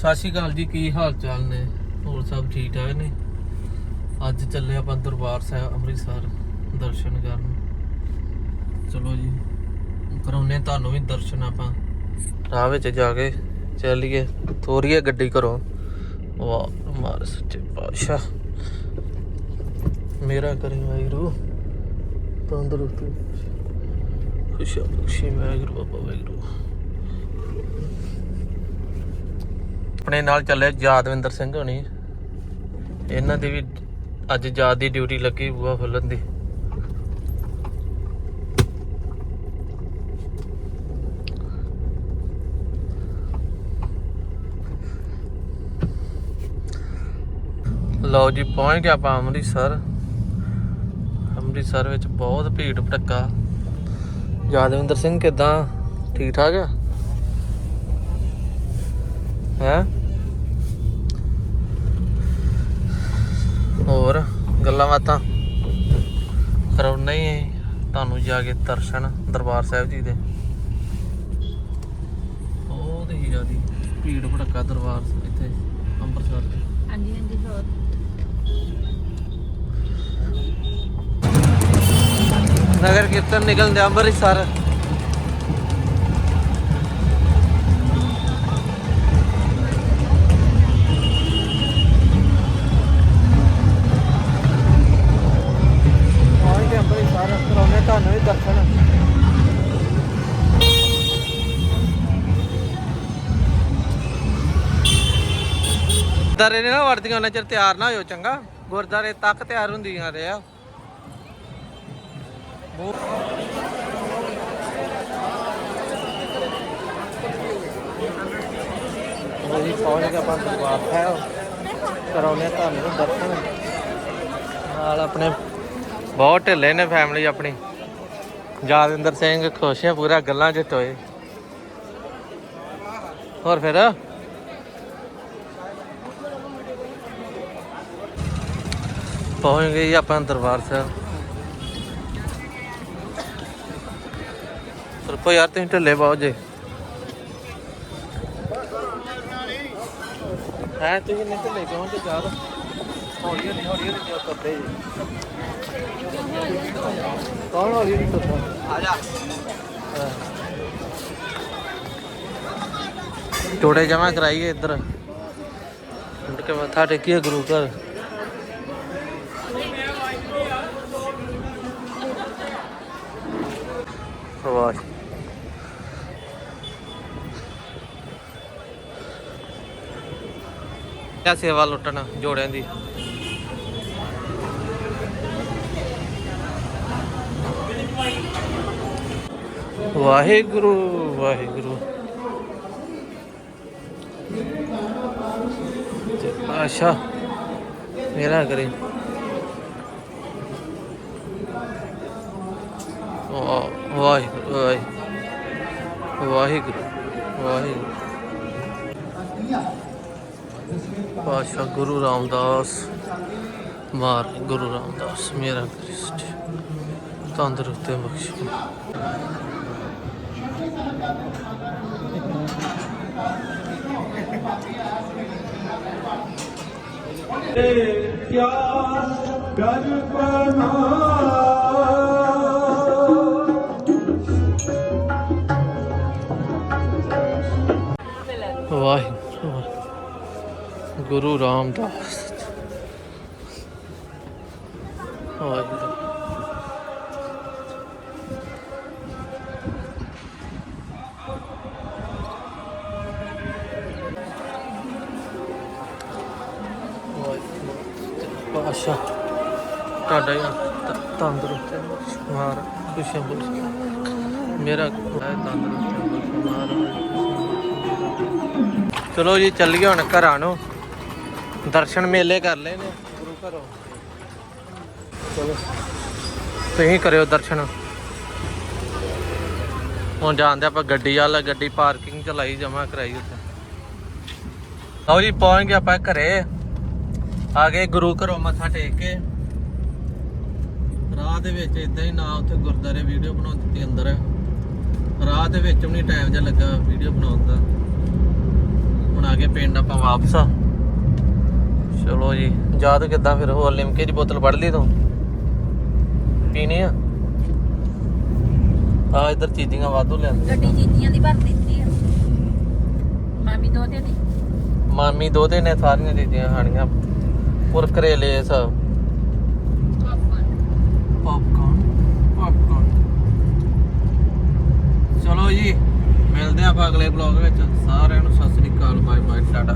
ਸਤਿ ਸ਼੍ਰੀ ਅਕਾਲ ਜੀ, ਕੀ ਹਾਲ ਚਾਲ ਨੇ? ਹੋਰ ਸਭ ਠੀਕ ਠਾਕ ਨੇ? ਅੱਜ ਚੱਲੇ ਆਪਾਂ ਦਰਬਾਰ ਸਾਹਿਬ ਅੰਮ੍ਰਿਤਸਰ ਦਰਸ਼ਨ ਕਰਨ। ਚਲੋ ਜੀ ਕਰਾਉਨੇ ਤੁਹਾਨੂੰ ਵੀ ਦਰਸ਼ਨ ਆਪਾਂ। ਰਾਹ ਵਿੱਚ ਜਾ ਕੇ ਚੱਲੀਏ। ਤੋਰੀਏ ਗੱਡੀ ਕਰੋ ਵਾਹ, ਮਾਰ ਸੱਚੇ ਪਾਤਸ਼ਾਹ। ਮੇਰਾ ਕਰੀ ਵਾਹਿਗੁਰੂ, ਤੰਦਰੁਸਤੀ। ਖੁਸ਼ੀ ਖੁਸ਼ੀ ਵਾਹਿਗੁਰੂ, ਬਾਬਾ ਵਾਹਿਗੁਰੂ। ਆਪਣੇ ਨਾਲ ਚੱਲੇ ਯਾਦਵਿੰਦਰ ਸਿੰਘ ਹੋਣੀ। ਇਹਨਾਂ ਦੀ ਵੀ ਅੱਜ ਯਾਦ ਦੀ ਡਿਊਟੀ ਲੱਗੀ ਬੂਆ ਖੁੱਲਣ ਦੀ। ਲਓ ਜੀ, ਪਹੁੰਚ ਗਿਆ ਆਪਾਂ ਅੰਮ੍ਰਿਤਸਰ। ਅੰਮ੍ਰਿਤਸਰ ਵਿੱਚ ਬਹੁਤ ਭੀੜ ਭਟੱਕਾ ਯਾਦਵਿੰਦਰ ਸਿੰਘ ਕਿਦਾਂ? ਠੀਕ ਠਾਕ ਆ? ਹੈ? ਹੋਰ ਗੱਲਾਂ ਬਾਤਾਂ? ਕਰਾਉਣਾ ਹੀ ਤੁਹਾਨੂੰ ਜਾ ਕੇ ਦਰਸ਼ਨ ਦਰਬਾਰ ਸਾਹਿਬ ਜੀ ਦੇ। ਬਹੁਤ ਹੀ ਜ਼ਿਆਦੀ ਭੀੜ ਭੜੱਕਾ ਦਰਬਾਰ ਇੱਥੇ ਅੰਮ੍ਰਿਤਸਰ ਦੇ। ਹਾਂਜੀ ਹਾਂਜੀ ਹੋਰ? ਨਗਰ ਕੀਰਤਨ ਨਿਕਲਦੇ ਅੰਮ੍ਰਿਤਸਰ। ਦਰੇ ਨੇ ਨਾ ਵਰਦੀਆਂ, ਉਹਨਾਂ ਚਿਰ ਤਿਆਰ ਨਾ ਹੋਇਓ ਚੰਗਾ। ਗੁਰਦਾਰੇ ਤੱਕ ਤਿਆਰ ਹੁੰਦੀਆਂ ਰਿਹਾ ਉਹੀ ਪਹੁੰਚ ਗਿਆ ਆਪਾਂ ਦਰਬਾਰ ਸਾਹਿਬ। ਕਰਾਉਨੇ ਤੁਹਾਨੂੰ ਦਰਸ਼ਨ। ਨਾਲ ਆਪਣੇ ਬਹੁਤ ਢਿੱਲੇ ਨੇ ਫੈਮਿਲੀ ਆਪਣੀ। ਯਾਦਵਿੰਦਰ ਸਿੰਘ ਖੁਸ਼ ਹੈ ਪੂਰਾ ਗੱਲਾਂ 'ਚ ਟੋਏ ਹੋਰ ਫਿਰ? ਪਹੁੰਚ ਗਏ ਜੀ ਆਪਾਂ ਦਰਬਾਰ ਸਾਹਿਬ। ਸਰਪੋ ਯਾਰ ਤੁਸੀਂ ਢਿੱਲੇ ਬਹੁਤ ਜੇ। ਹੈ ਤੁਸੀਂ ਨਹੀਂ ਢਿੱਲੇ ਕਿਉਂ ਤੇ ਚਾਹ ਹੌਲੀ ਹੌਲੀ ਹੌਲੀ ਹੌਲੀ ਕਿਉਂ ਕਰਦੇ ਜੀ। ਕੌਣ ਹੌਲੀ ਹੌਲੀ ਕਰਦਾ ਆ ਜਾ। ਟੋੜੇ ਜਮਾ ਕਰਾਈਏ ਇੱਧਰ। ਮੁੜ ਕੇ ਮੱਥਾ ਟੇਕੀਏ ਗੁਰੂ ਘਰ। ਵਾਹ ਕਿਆ ਸੇਵਾ ਲੁੱਟਣ ਜੋੜਿਆਂ ਦੀ? ਵਾਹਿਗੁਰੂ ਵਾਹਿਗੁਰੂ। ਆਸ਼ਾ ਮੇਰਾ ਕਰੇ। ਵਾਹ- ਵਾਹਿਗੁਰੂ ਵਾਹਿਗੁਰੂ ਵਾਹਿਗੁਰੂ। ਵਾਹਿਗੁਰੂ ਪਾਸ਼ਾ ਗੁਰੂ ਰਾਮਦਾਸ ਮਾਰ ਗੁਰੂ ਰਾਮਦਾਸ, ਮੇਰਾ ਕ੍ਰਿਸ਼ਟ, ਤੰਦਰੁਸਤ ਬਖਸ਼ ਪਿਆਸ ਗਰਪਨਾ ਵਾਹਿਗੁਰੂ। ਗੁਰੂ ਰਾਮਦਾਸ ਵਾਹਿਗੁਰੂ। ਪਾਸ਼ਾ ਤੁਹਾਡਾ ਤੰਦਰੁਸਤ ਮਾਰ ਖੁਸ਼ੀਆਂ ਬੋਲ ਮੇਰਾ ਹੈ ਤੰਦਰੁਸਤ ਮਾਰ ਚਲੋ ਜੀ ਚੱਲੀਏ ਹੁਣ ਘਰਾਂ ਨੂੰ। ਦਰਸ਼ਨ ਮੇਲੇ ਕਰ ਲਏ ਨੇ, ਗੁਰੂ ਘਰੋਂ। ਚਲੋ, ਤੁਸੀਂ ਕਰਿਓ ਦਰਸ਼ਨ। ਹੁਣ ਜਾਂਦੇ ਆਪਾਂ ਗੱਡੀ ਵਾਲਾ, ਗੱਡੀ ਪਾਰਕਿੰਗ ਚ ਲਾਈ ਜਮਾ ਕਰਾਈ ਉੱਥੇ। ਆਓ ਜੀ, ਪਹੁੰਚ ਗਏ ਆਪਾਂ ਘਰੇ। ਆ ਗਏ ਗੁਰੂ ਘਰੋਂ ਮੱਥਾ ਟੇਕ ਕੇ। ਰਾਹ ਦੇ ਵਿੱਚ ਇਦਾਂ ਹੀ ਨਾ ਉੱਥੇ ਗੁਰਦਾਰੇ ਵੀਡੀਓ ਬਣਾਉਣ ਦਿੱਤੀ ਅੰਦਰ। ਰਾਹ ਦੇ ਵਿੱਚ ਵੀ ਨਹੀਂ ਟਾਈਮ ਜਿਹਾ ਲੱਗਾ ਵੀਡੀਓ ਬਣਾਉਣ ਦਾ। ਹੁਣ ਆ ਗਏ ਪਿੰਡ ਆਪਾਂ ਵਾਪਸ ਆ। ਚਲੋ ਜੀ ਯਾਦ ਕਿੱਦਾਂ ਫਿਰ? ਹੋਰ ਲਿਮਕੇ ਦੀ ਬੋਤਲ ਫੜ ਲਈ ਤੂੰ? ਪੀਣੀ ਆ? ਆ ਇਧਰ ਚੀਜ਼ੀਆਂ ਵਾਧੂ ਲਿਆਂਦੇ ਗੱਡੀ ਚੀਜ਼ੀਆਂ ਦੀ ਭਰ ਦਿੱਤੀ ਆ। ਮਾਮੀ ਦੋ ਤੇ ਦੀ ਮਾਮੀ ਦੋਤੇ ਨੇ ਸਾਰੀਆਂ ਚੀਜ਼ਾਂ ਖਾਣੀਆਂ। ਕੁਰਕਰੇ ਲੇਸ। ਪੌਪਕਾਰਨ ਪੌਪਕਾਰਨ ਚਲੋ ਜੀ ਮਿਲਦੇ ਆਪਾਂ ਅਗਲੇ ਬਲੌਗ ਵਿੱਚ ਸਾਰਿਆਂ ਨੂੰ ਸਤਿ ਸ੍ਰੀ ਅਕਾਲ ਬਾਏ ਬਾਏ ਟਾਟਾ।